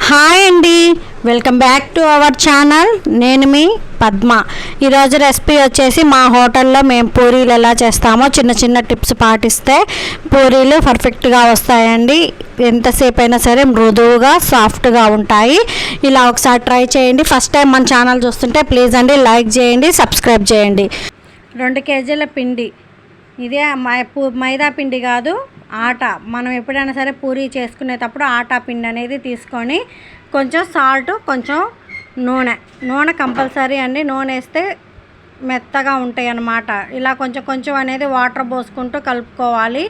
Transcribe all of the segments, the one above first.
Hi అండి. Welcome back to our channel. నేను మీ పద్మ. ఈరోజు రెసిపీ వచ్చేసి మా హోటల్లో మేము పూరీలు ఎలా చేస్తామో చిన్న చిన్న టిప్స్ పాటిస్తే పూరీలు పర్ఫెక్ట్గా వస్తాయండి. ఎంతసేపు అయినా సరే మృదువుగా సాఫ్ట్గా ఉంటాయి. ఇలా ఒకసారి ట్రై చేయండి. ఫస్ట్ టైం మన ఛానల్ చూస్తుంటే ప్లీజ్ అండి లైక్ చేయండి సబ్స్క్రైబ్ చేయండి. రెండు కేజీల పిండి. ఇదే మై- పూ మైదా పిండి కాదు. ఆట. మనం ఎప్పుడైనా సరే పూరి చేసుకునేటప్పుడు ఆటా పిండి అనేది తీసుకొని కొంచెం సాల్ట్ కొంచెం నూనె. నూనె కంపల్సరీ అండి. నూనె వేస్తే మెత్తగా ఉంటాయి అన్నమాట. ఇలా కొంచెం కొంచెం అనేది వాటర్ పోసుకుంటూ కలుపుకోవాలి.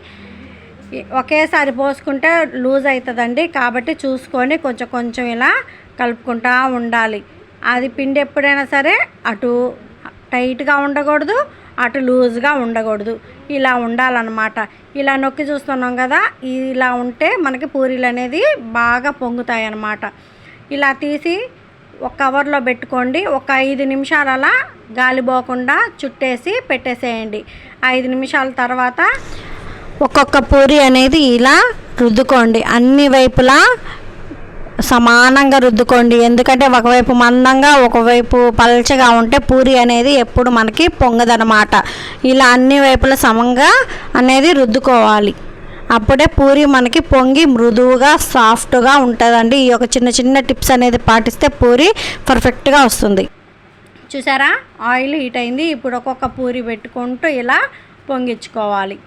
ఒకేసారి పోసుకుంటే లూజ్ అవుతుందండి. కాబట్టి చూసుకొని కొంచెం కొంచెం ఇలా కలుపుకుంటూ ఉండాలి. అది పిండి ఎప్పుడైనా సరే అటు టైట్గా ఉండకూడదు. అటు లూజ్గా ఉండకూడదు. ఇలా ఉండాలన్నమాట. ఇలా నొక్కి చూస్తున్నాం కదా ఇలా ఉంటే మనకి పూరీలు అనేది బాగా పొంగుతాయి అన్నమాట ఇలా తీసి ఒక కవర్లో పెట్టుకోండి. ఒక ఐదు నిమిషాలు అలా గాలి పోకుండా చుట్టేసి పెట్టేసేయండి. ఐదు నిమిషాల తర్వాత ఒక్కొక్క పూరి అనేది ఇలా రుద్దుకోండి. అన్ని వైపులా సమానంగా రుద్దుకోండి. ఎందుకంటే ఒకవైపు మందంగా ఒకవైపు పల్చగా ఉంటే పూరి అనేది ఎప్పుడు మనకి పొంగదనమాట ఇలా అన్ని వైపులా సమంగా అనేది రుద్దుకోవాలి. అప్పుడే పూరి మనకి పొంగి మృదువుగా సాఫ్ట్గా ఉంటుందండి. ఈ యొక్క చిన్న చిన్న టిప్స్ అనేది పాటిస్తే పూరి పర్ఫెక్ట్గా వస్తుంది. చూసారా? ఆయిల్ హీట్ అయింది. ఇప్పుడు ఒక్కొక్క పూరి పెట్టుకుంటూ ఇలా పొంగించుకోవాలి.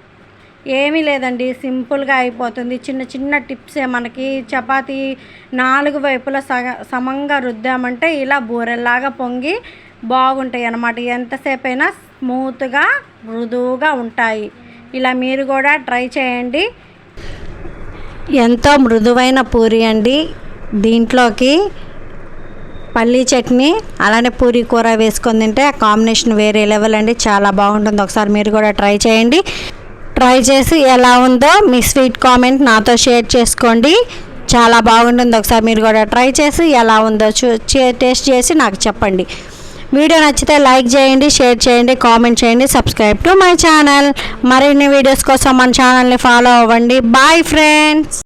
ఏమీ లేదండి సింపుల్గా అయిపోతుంది. చిన్న చిన్న టిప్సే మనకి. చపాతీ నాలుగు వైపులా సగ సమంగా రుద్దామంటే ఇలా బూరెల్లాగా పొంగి బాగుంటాయి అన్నమాట. ఎంతసేపు అయినా స్మూత్గా మృదువుగా ఉంటాయి. ఇలా మీరు కూడా ట్రై చేయండి. ఎంతో మృదువైన పూరి అండి. దీంట్లోకి పల్లీ చట్నీ అలానే పూరి కూర వేసుకొని తింటే ఆ కాంబినేషన్ వేరే లెవెల్ అండి. చాలా బాగుంటుంది. ఒకసారి మీరు కూడా ట్రై చేయండి. ట్రై చేసి ఎలా ఉందో మీ స్వీట్ కామెంట్ నాతో షేర్ చేసుకోండి. చాలా బాగుంటుంది. ఒకసారి మీరు కూడా ట్రై చేసి ఎలా ఉందో చూ చే- టేస్ట్ చేసి నాకు చెప్పండి. వీడియో నచ్చితే లైక్ చేయండి షేర్ చేయండి కామెంట్ చేయండి సబ్స్క్రైబ్ టు మై ఛానల్. మరిన్ని వీడియోస్ కోసం మన ఛానల్ని ఫాలో అవ్వండి. Bye friends!